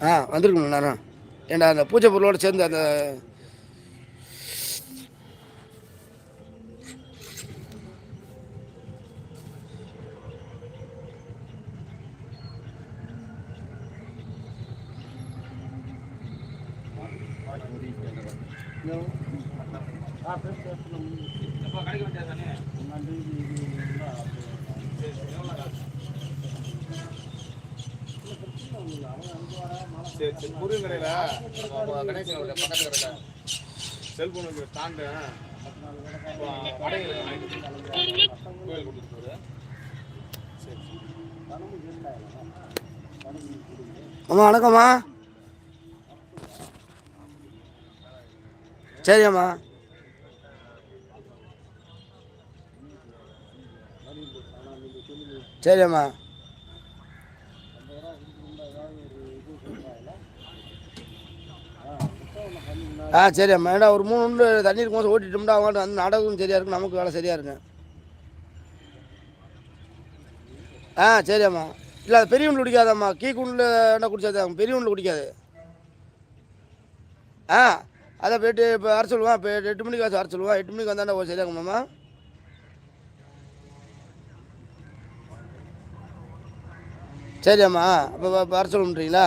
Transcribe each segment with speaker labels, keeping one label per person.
Speaker 1: ஆ வந்திருக்கணும் நேரம் ஏண்டா அந்த பூஜை பொருளோடு சேர்ந்து அந்த
Speaker 2: சரி சரி முருகன் கடையில். கணேசனோட பக்கத்து கடையில் செல்ஃபோனுக்கு ஸ்டாண்டு கோயில் சரி
Speaker 1: அம்மா வணக்கம்மா. சரி அம்மா சரி அம்மா ஆ சரி அம்மா ஏடா ஒரு மூணு உண்டு தண்ணி இருக்கும் ஓட்டிட்டோம்னா அவங்க வந்து நடக்கும் சரியாக இருக்கும் நமக்கு வேலை சரியாக இருக்கும் ஆ சரி அம்மா இல்லை அது பெரிய உண்டு குடிக்காதம்மா. கீ குண்டில் குடிச்சாது பெரிய உண்டு குடிக்காது. ஆ அதை போயிட்டு இப்போ வர சொல்லுவான். இப்போ எட்டு மணிக்கு வச்சு வர சொல்லுவான். எட்டு மணிக்கு வந்தாண்டா ஒரு சரியாகுமாம்மா சரி அம்மா அப்போ வர சொல்லுன்றீங்களா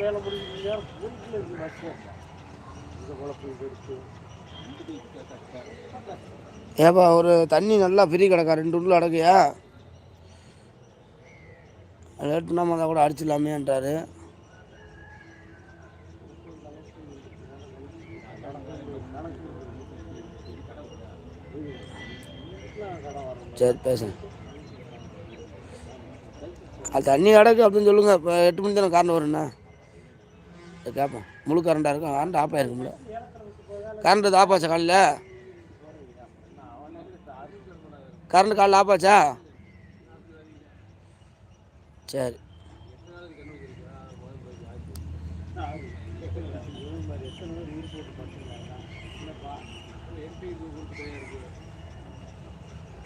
Speaker 3: வேலை முடிஞ்சு இருக்கு இந்த குழப்பம் எடுத்து
Speaker 1: ஏப்பா ஒரு தண்ணி நல்லா ஃப்ரீ கிடக்கா ரெண்டு உள்ள அடக்குயா? லேட் நம்ம அதை கூட அடிச்சிடலாமேன்றாரு. சரி பேசுங்க. அது தண்ணி கிடக்கு அப்படின்னு சொல்லுங்க. இப்போ எட்டு மணி தானே கரண்ட் வரும்ண்ணா? கேட்போம் முழு கரண்டாக இருக்கும். கரண்ட் ஆஃப் ஆயிருக்கும்ல கரண்ட் இது ஆஃப் ஆச்சா காலையில்? கரண்ட் காலைல ஆஃப் ஆச்சா? சரி.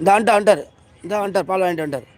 Speaker 1: இந்த வந்துட்டு வந்துட்டார் இந்த வந்துட்டார் பால் வாங்கிட்டு வந்துட்டார்.